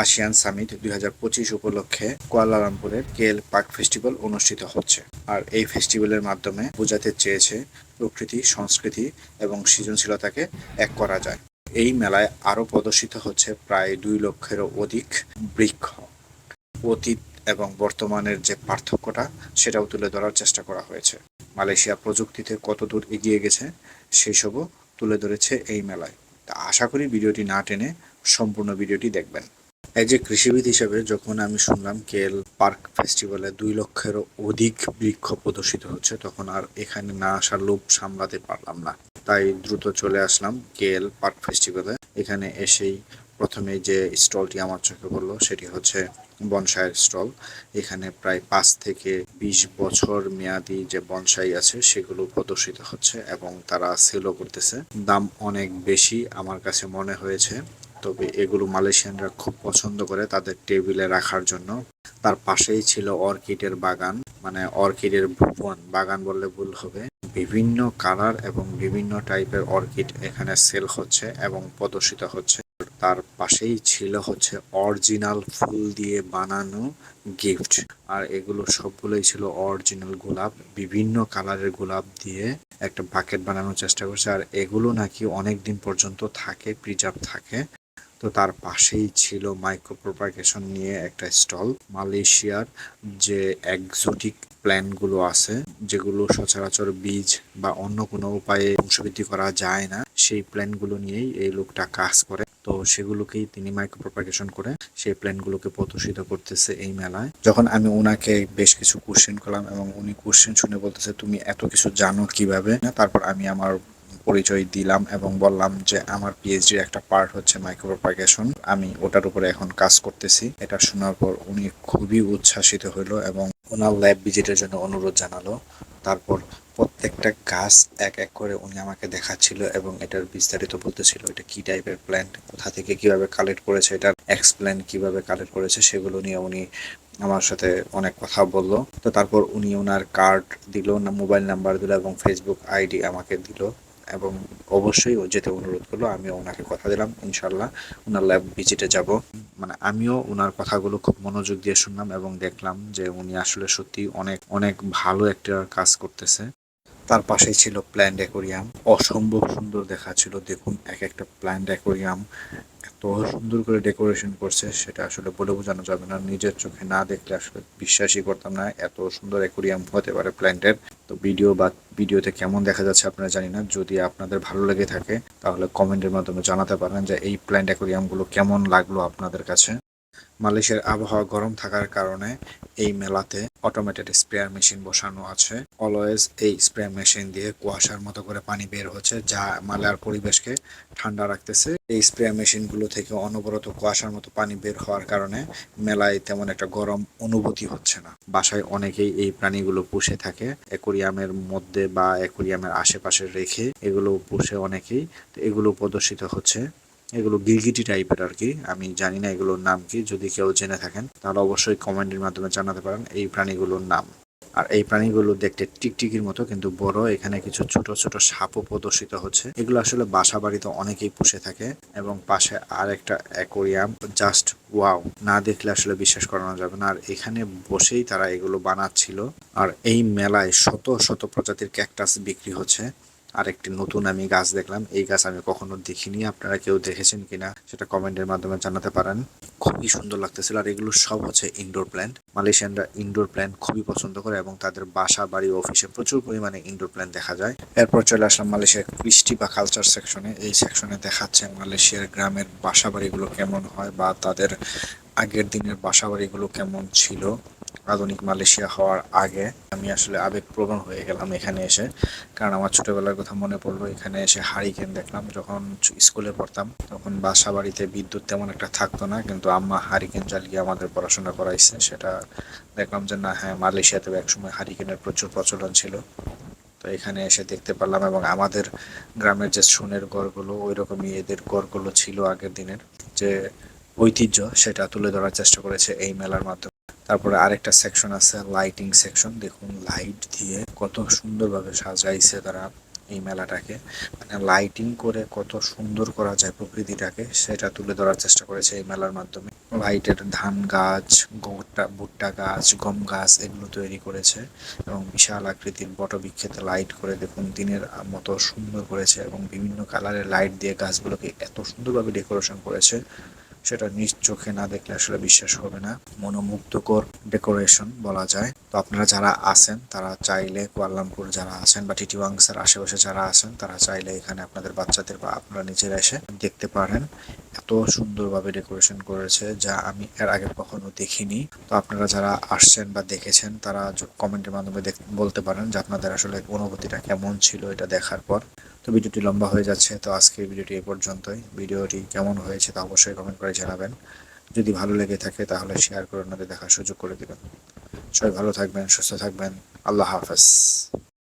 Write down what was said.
ASEAN summit দুই হাজার পঁচিশ উপলক্ষে কুয়ালালামপুরের কেল পার্ক ফেস্টিভ্যাল অনুষ্ঠিত হচ্ছে। আর এই ফেস্টিভ্যালের মাধ্যমে বোঝাতে চেয়েছে প্রকৃতি, সংস্কৃতি এবং সৃজনশীলতাকে এক করা যায়। এই মেলায় আরও প্রদর্শিত হচ্ছে প্রায় দুই লক্ষেরও অধিক বৃক্ষ। অতীত এবং বর্তমানের যে পার্থক্যটা, সেটাও তুলে ধরার চেষ্টা করা হয়েছে। মালয়েশিয়া প্রযুক্তিতে কতদূর এগিয়ে গেছে সেই সবও তুলে ধরেছে এই মেলায়। তা আশা করি ভিডিওটি না টেনে সম্পূর্ণ ভিডিওটি দেখবেন। এই যে কৃষিবিদ হিসেবে যখন আমি শুনলাম কেএল পার্ক ফেস্টিভ্যালে দুই লক্ষেরও অধিক বৃক্ষ প্রদর্শিত হচ্ছে, তখন আর এখানে না আসার লোভ সামলাতে পারলাম না। তাই দ্রুত চলে আসলাম কেএল পার্ক ফেস্টিভ্যালে। এখানে এসেই প্রথমে যে স্টলটি আমার চোখে পড়ল, সেটি হচ্ছে বনসাইয়ের স্টল। এখানে প্রায় পাঁচ থেকে বিশ বছর মেয়াদি যে বনসাই আছে, সেগুলো প্রদর্শিত হচ্ছে এবং তারা সেলও করতেছে। দাম অনেক বেশি আমার কাছে মনে হয়েছে। তবে এগুলো মালয়েশিয়ানরা খুব পছন্দ করে তাদের টেবিলে রাখার জন্য। তার পাশেই ছিল অর্কিডের বাগান মানে অর্কিডের ভুবন, বাগান বললে ভুল হবে। বিভিন্ন কালার এবং বিভিন্ন টাইপের অর্কিড এখানে সেল হচ্ছে এবং প্রদর্শিত হচ্ছে। তার পাশেই ছিল হচ্ছে অরিজিনাল ফুল দিয়ে বানানো গিফট। আর এগুলো সবগুলোই ছিল অরিজিনাল গোলাপ, বিভিন্ন কালারের গোলাপ দিয়ে একটা বাকেট বানানোর চেষ্টা করছে। আর এগুলো নাকি অনেক দিন পর্যন্ত থাকে প্রিজার্ভ থাকে। তো তার পাশেই ছিল মাইক্রো প্রোপাগেশন নিয়ে একটা স্টল, মালয়েশিয়ার যে একজোটিক প্ল্যানগুলো আছে, যেগুলো সচরাচর বীজ বা অন্য কোনো উপায়ে বংশবৃদ্ধি করা যায় না, সেই প্ল্যানগুলো নিয়েই এই লোকটা কাজ করে। তো সেগুলোকেই তিনি মাইক্রো প্রোপাগেশন করে সেই প্ল্যানগুলোকে প্রদর্শিত করতেছে এই মেলায়। যখন আমি ওনাকে বেশ কিছু কোশ্চেন করলাম এবং উনি কোশ্চেন শুনে বলতেছে, তুমি এত কিছু জানো কীভাবে? তারপর আমি আমার পরিচয় দিলাম এবং বললাম যে আমার পিএইচডির একটা পার্ট হচ্ছে মাইক্রোপ্রোপাগেশন আমি ওটার উপরে এখন কাজ করতেছি। এটা শোনার পর উনি খুবই উচ্ছ্বাসিত হইল এবং ওনার ল্যাব ভিজিটের জন্য অনুরোধ জানালো। তারপর প্রত্যেকটা গাছ এক এক করে উনি আমাকে দেখাচ্ছিল এবং এটার বিস্তারিত বলতেছিল, এটা কি টাইপের প্ল্যান্ট কোথা থেকে কীভাবে কালেক্ট করেছে, এটার এক্সপ্লেন কীভাবে কালেক্ট করেছে, সেগুলো নিয়ে উনি আমার সাথে অনেক কথা বলল। তো তারপর উনি ওনার কার্ড দিল না মোবাইল নাম্বার দিল এবং ফেসবুক আইডি আমাকে দিল। এবং অবশ্যই ও যেতে অনুরোধ করল, আমিও ওনাকে কথা দিলাম ইনশাল্লাহ ওনার ল্যাব ভিজিটে যাব। মানে আমিও ওনার কথাগুলো খুব মনোযোগ দিয়ে শুনলাম এবং দেখলাম যে উনি আসলে সত্যি অনেক অনেক ভালো একটা কাজ করতেছে। তার পাশেই ছিল প্ল্যান্ট অ্যাকোরিয়াম অসম্ভব সুন্দর দেখাচ্ছিল দেখুন, এক একটা প্ল্যান্ট অ্যাকোরিয়াম এত সুন্দর করে ডেকোরেশন করছে, সেটা আসলে বলে বোঝানো যাবে না। নিজের চোখে না দেখলে আসলে বিশ্বাসই করতাম না, এত সুন্দর অ্যাকোরিয়াম হতে পারে প্ল্যান্টের তো ভিডিও বা ভিডিওতে কেমন দেখা যাচ্ছে আপনারা জানি না। যদি আপনাদের ভালো লেগে থাকে, তাহলে কমেন্টের মাধ্যমে জানাতে পারেন যে এই প্ল্যান্ট অ্যাকোরিয়ামগুলো কেমন লাগল আপনাদের কাছে। মালয়েশিয়ার আবহাওয়া গরম থাকার কারণে এই মেলাতে অটোমেটেড স্প্রেয়ার মেশিন বসানো আছে। অলওয়েজ এই স্প্রে মেশিন দিয়ে কুয়াশার মতো করে পানি বের হচ্ছে, যা মালয়ার পরিবেশকে ঠান্ডা রাখতেছে। এই স্প্রে মেশিনগুলো থেকে অনবরত কুয়াশার মতো পানি বের হওয়ার কারণে মেলায় তেমন একটা গরম অনুভূতি হচ্ছে না। বাসায় অনেকেই এই প্রাণীগুলো পুষে থাকে, অ্যাকোরিয়ামের মধ্যে বা অ্যাকোরিয়ামের আশেপাশে রেখে এগুলো পুষে অনেকেই। তো এগুলো প্রদর্শিত হচ্ছে। এগুলো গিরগিটি টাইপের আর কি আমি জানি না এগুলোর নাম কি, যদি কেউ জেনে থাকেন, তাহলে অবশ্যই কমেন্টের মাধ্যমে জানাতে পারেন এই প্রাণীগুলোর নাম। আর এই প্রাণীগুলো দেখতে টিকটিকির মতো, কিন্তু বড়, এখানে কিছু ছোট ছোট সাপও প্রদর্শিত হচ্ছে। এগুলো আসলে বাসা বাড়িতে অনেকেই পুষে থাকে, এবং পাশে আর একটা অ্যাকোরিয়াম জাস্ট ওয়াও না দেখলে আসলে বিশ্বাস করানো যাবে না। আর এখানে বসেই তারা এগুলো বানাচ্ছিল। আর এই মেলায় শত শত প্রজাতির ক্যাকটাস বিক্রি হচ্ছে। আর একটি নতুন আমি গাছ দেখলাম। এই গাছ আমি কখনো দেখিনি। আপনারা কেউ দেখেছেন কিনা সেটা কমেন্টের মাধ্যমে জানাতে পারেন। খুবই সুন্দর লাগতেছিল আর এগুলো সব হচ্ছে ইনডোর প্ল্যান্ট মালয়েশিয়ানরা ইনডোর প্ল্যান্ট খুবই পছন্দ করে এবং তাদের বাসা, বাড়ি অফিসে প্রচুর পরিমাণে ইনডোর প্ল্যান্ট দেখা যায়। এরপর চলে আসলাম মালয়েশিয়ার কৃষ্টি বা কালচার সেকশনে এই সেকশনে দেখাচ্ছে মালয়েশিয়ার গ্রামের বাসা বাড়িগুলো কেমন হয় বা তাদের আগের দিনের বাসা বাড়িগুলো কেমন ছিল? আধুনিক মালয়েশিয়া হওয়ার আগে আমি আসলে আবেগপ্রবণ হয়ে গেলাম এখানে এসে। কারণ আমার ছোটোবেলার কথা মনে পড়ল, এখানে এসে হারিকেন দেখলাম, যখন স্কুলে পড়তাম, তখন বাসা বাড়িতে বিদ্যুৎ তেমন একটা থাকতো না, কিন্তু আম্মা হারিকেন জ্বালিয়ে আমাদের পড়াশোনা করাইছে। সেটা দেখলাম যে না হ্যাঁ মালয়েশিয়াতেও একসময় হারিকেনের প্রচুর প্রচলন ছিল। তো এখানে এসে দেখতে পারলাম এবং আমাদের গ্রামের যে সোনের গড়গুলো ওই রকমই এদের গড়গুলো ছিল আগের দিনের। যে ঐতিহ্য সেটা তুলে ধরার চেষ্টা করেছে এই মেলার মাধ্যমে। তারপরে আরেকটা সেকশন আছে লাইটিং সেকশন দেখুন লাইট দিয়ে কত সুন্দরভাবে সাজাইছে তারা এই মেলাটাকে। মানে লাইটিং করে কত সুন্দর করা যায় প্রকৃতিটাকে, সেটা তুলে ধরার চেষ্টা করেছে এই মেলার মাধ্যমে। লাইটের ধান গাছ, গোটা ভুট্টা গাছ, গম গাছ এগুলো তৈরি করেছে এবং বিশাল আকৃতির বটবৃক্ষেতে লাইট করে দেখুন, দিনের মতো সুন্দর করেছে এবং বিভিন্ন কালারের লাইট দিয়ে গাছগুলোকে এত সুন্দরভাবে ডেকোরেশন করেছে। সেটা নিজ চোখে না দেখলে আসলে বিশ্বাস হবে না। মনোমুগ্ধকর ডেকোরেশন বলা যায়। তো আপনারা যারা আছেন, তারা চাইলে কুয়ালালামপুর যারা আছেন বা টিটিওয়াংসের আশেপাশে যারা আছেন, তারা চাইলে এখানে আপনাদের বাচ্চাদের বা আপনারা নিজেরা এসে দেখতে পারেন। এত সুন্দরভাবে ডেকোরেশন করেছে যা আমি এর আগে কখনো দেখিনি। তো আপনারা যারা আসছেন বা দেখেছেন, তারা কমেন্টের মাধ্যমে বলতে পারেন যে আপনাদের আসলে অনুভূতিটা কেমন ছিল এটা দেখার পর। তো ভিডিওটি লম্বা হয়ে যাচ্ছে, তো আজকে ভিডিওটি এ পর্যন্তই। ভিডিওটি কেমন হয়েছে তা অবশ্যই কমেন্ট করে জানাবেন। যদি ভালো লেগে থাকে তাহলে শেয়ার করে ওনাদের দেখার সুযোগ করে দেবেন। সবাই ভালো থাকবেন, সুস্থ থাকবেন। আল্লাহ হাফেজ।